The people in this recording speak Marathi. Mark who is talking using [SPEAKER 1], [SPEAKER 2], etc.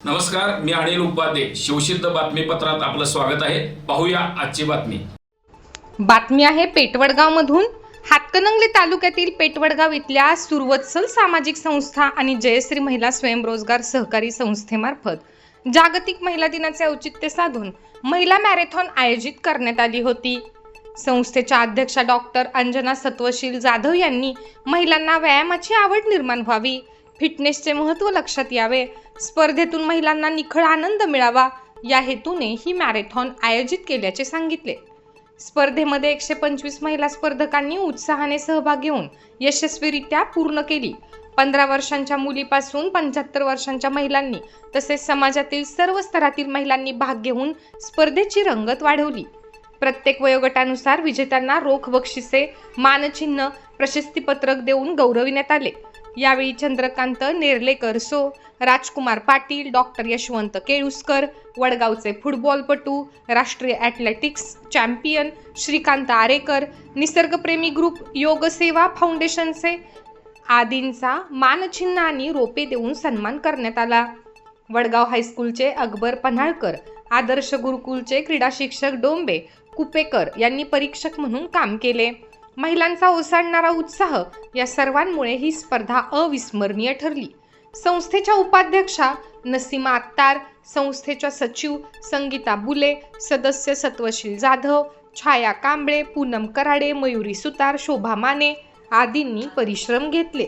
[SPEAKER 1] नमस्कार मी अनिल उपाध्ये. शिवसिद्ध बातमीपत्रात आपलं स्वागत आहे. पाहूया आजची बातमी.
[SPEAKER 2] बातमी आहे पेटवडगावमधून. हातकणंगले तालुक्यातील पेटवडगाव इथल्या सुरवत्सल सामाजिक संस्था आणि जयश्री महिला स्वयंरोजगार सहकारी संस्थेमार्फत जागतिक महिला दिनाचे औचित्य साधून महिला मॅरेथॉन आयोजित करण्यात आली होती. संस्थेच्या अध्यक्षा डॉक्टर अंजना सत्वशील जाधव यांनी महिलांना व्यायामाची आवड निर्माण व्हावी. फिटनेसचे महत्त्व लक्षात यावे. स्पर्धेतून महिलांना निखळ आनंद मिळावा. या हेतूने ही मॅरेथॉन आयोजित केल्याचे सांगितले. स्पर्धेमध्ये एकशे पंचवीस महिला स्पर्धकांनी उत्साहाने सहभाग घेऊन यशस्वीरित्या पूर्ण केली. पंधरा वर्षांच्या मुलीपासून पंच्याहत्तर वर्षांच्या महिलांनी तसेच समाजातील सर्व स्तरातील महिलांनी भाग घेऊन स्पर्धेची रंगत वाढवली. प्रत्येक वयोगटानुसार विजेत्यांना रोख बक्षिसे मानचिन्ह प्रशस्तीपत्रक देऊन गौरविण्यात आले. यावेळी चंद्रकांत नेर्लेकर सो. राजकुमार पाटील डॉक्टर यशवंत केळुसकर वडगावचे फुटबॉलपटू राष्ट्रीय ॲथलेटिक्स चॅम्पियन श्रीकांत आरेकर निसर्गप्रेमी ग्रुप योगसेवा फाउंडेशनचे आदींचा मानचिन्ह आणि रोपे देऊन सन्मान करण्यात आला. वडगाव हायस्कूलचे अकबर पन्हाळकर आदर्श गुरुकुलचे क्रीडा शिक्षक डोंबे कुपेकर यांनी परीक्षक म्हणून काम केले. महिलांचा ओसाडणारा उत्साह या सर्वांमुळे ही स्पर्धा अविस्मरणीय ठरली. संस्थेच्या उपाध्यक्षा नसीमा अत्तार संस्थेच्या सचिव संगीता बुले सदस्य सत्वशील जाधव छाया कांबळे पूनम कराडे मयुरी सुतार शोभा माने आदींनी परिश्रम घेतले.